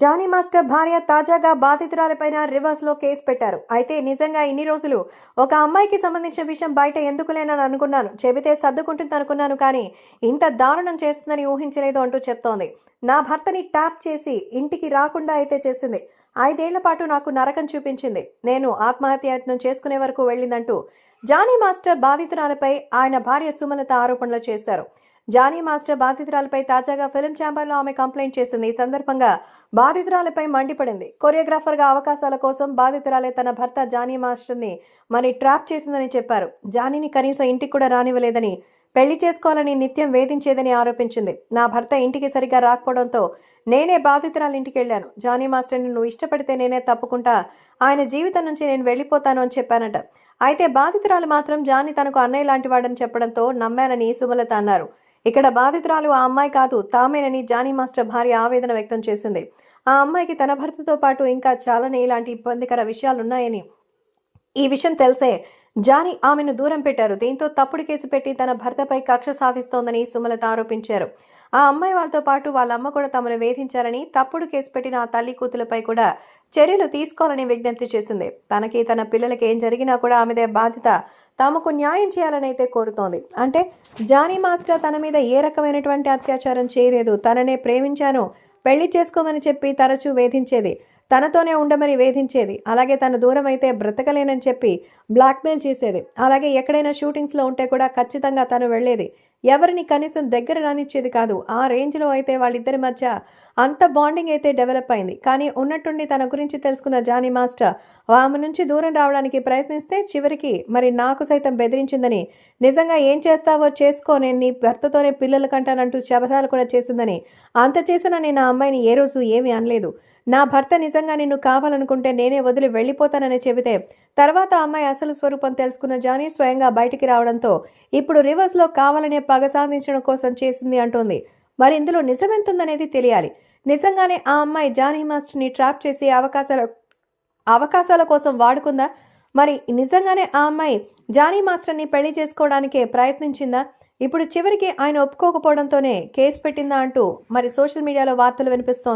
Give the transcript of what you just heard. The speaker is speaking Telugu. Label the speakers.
Speaker 1: జానీ మాస్టర్ భార్య తాజాగా బాధితురాలిపైన రివర్స్లో కేసు పెట్టారు. అయితే నిజంగా ఇన్ని రోజులు ఒక అమ్మాయికి సంబంధించిన విషయం బయట ఎందుకులేనని అనుకున్నాను. చెబితే సర్దుకుంటుంది అనుకున్నాను కానీ ఇంత దారుణం చేస్తుందని ఊహించలేదు అంటూ చెప్తోంది. నా భర్తని ట్యాప్ చేసి ఇంటికి రాకుండా అయితే చేసింది. ఐదేళ్ళ పాటు నాకు నరకం చూపించింది. నేను ఆత్మహత్యాయత్నం చేసుకునే వరకు వెళ్ళిందంటూ జానీ మాస్టర్ బాధితురాలపై ఆయన భార్య సుమలత ఆరోపణలు చేశారు. జానీ మాస్టర్ బాధితురాలపై తాజాగా ఫిల్మ్ ఛాంబర్లో ఆమె కంప్లైంట్ చేసింది. ఈ సందర్భంగా బాధితురాలపై మండిపడింది. కొరియోగ్రాఫర్గా అవకాశాల కోసం బాధితురాలే తన భర్త జానీ మాస్టర్ని మరి ట్రాప్ చేసిందని చెప్పారు. జానీని కనీసం ఇంటికి కూడా రానివ్వలేదని పెళ్ళి చేసుకోవాలని నిత్యం వేధించేదని ఆరోపించింది. నా భర్త ఇంటికి సరిగా రాకపోవడంతో నేనే బాధితురాలు ఇంటికి వెళ్ళాను. జానీ మాస్టర్ని నువ్వు ఇష్టపడితే నేనే తప్పుకుంటా ఆయన జీవితం నుంచి నేను వెళ్ళిపోతాను అని చెప్పానట. అయితే బాధితురాలు మాత్రం జానీ తనకు అన్నయ్య లాంటి వాడని చెప్పడంతో నమ్మానని సుమలత అన్నారు. ఇక్కడ బాధితురాలు ఆ అమ్మాయి కాదు తామేనని జానీ మాస్టర్ భార్య ఆవేదన వ్యక్తం చేసింది. ఆ అమ్మాయికి తన భర్తతో పాటు ఇంకా చాలానే ఇలాంటి ఇబ్బందికర విషయాలున్నాయని ఈ విషయం తెలిసే జానీ ఆమెను దూరం పెట్టారు. దీంతో తప్పుడు కేసు పెట్టి తన భర్తపై కక్ష సాధిస్తోందని సుమలత ఆరోపించారు. ఆ అమ్మాయి వాళ్ళతో పాటు వాళ్ళ అమ్మ కూడా తమను వేధించారని తప్పుడు కేసు పెట్టిన ఆ తల్లి కూతులపై కూడా చర్యలు తీసుకోవాలని విజ్ఞప్తి చేసింది. తనకి తన పిల్లలకి ఏం జరిగినా కూడా ఆమెదే బాధ్యత. తమకు న్యాయం చేయాలని అయితే కోరుతోంది. అంటే జానీ మాస్టర్ తన మీద ఏ రకమైనటువంటి అత్యాచారం చేయలేదు. తననే ప్రేమించాను పెళ్ళి చేసుకోమని చెప్పి తరచూ వేధించేది. తనతోనే ఉండమని వేధించేది. అలాగే తను దూరం అయితే బ్రతకలేనని చెప్పి బ్లాక్మెయిల్ చేసేది. అలాగే ఎక్కడైనా షూటింగ్స్లో ఉంటే కూడా ఖచ్చితంగా తను వెళ్ళేది. ఎవరిని కనీసం దగ్గర రానిచ్చేది కాదు. ఆ రేంజ్లో అయితే వాళ్ళిద్దరి మధ్య అంత బాండింగ్ అయితే డెవలప్ అయింది. కానీ ఉన్నట్టుండి తన గురించి తెలుసుకున్న జానీ మాస్టర్ ఆమె నుంచి దూరం రావడానికి ప్రయత్నిస్తే చివరికి మరి నాకు సైతం బెదిరించిందని నిజంగా ఏం చేస్తావో చేసుకో నేను నీ భర్తతోనే పిల్లలు కంటానంటూ శబదాలు కూడా చేసిందని అంత చేసిన నేను ఆ అమ్మాయిని ఏ రోజు ఏమీ అనలేదు. నా భర్త నిజంగా నిన్ను కావాలనుకుంటే నేనే వదిలి వెళ్ళిపోతానని చెబితే తర్వాత అమ్మాయి అసలు స్వరూపం తెలుసుకున్న జానీ స్వయంగా బయటికి రావడంతో ఇప్పుడు రివర్స్లో కావాలనే పగ సాధించడం కోసం చేసింది అంటోంది. మరి ఇందులో నిజమెంతుందనేది తెలియాలి. నిజంగానే ఆ అమ్మాయి జానీ మాస్టర్ని ట్రాప్ చేసి అవకాశాల అవకాశాల కోసం వాడుకుందా? మరి నిజంగానే ఆ అమ్మాయి జానీ మాస్టర్ని పెళ్ళి చేసుకోవడానికే ప్రయత్నించిందా? ఇప్పుడు చివరికి ఆయన ఒప్పుకోకపోవడంతోనే కేసు పెట్టిందా అంటూ మరి సోషల్ మీడియాలో వార్తలు వినిపిస్తోంది.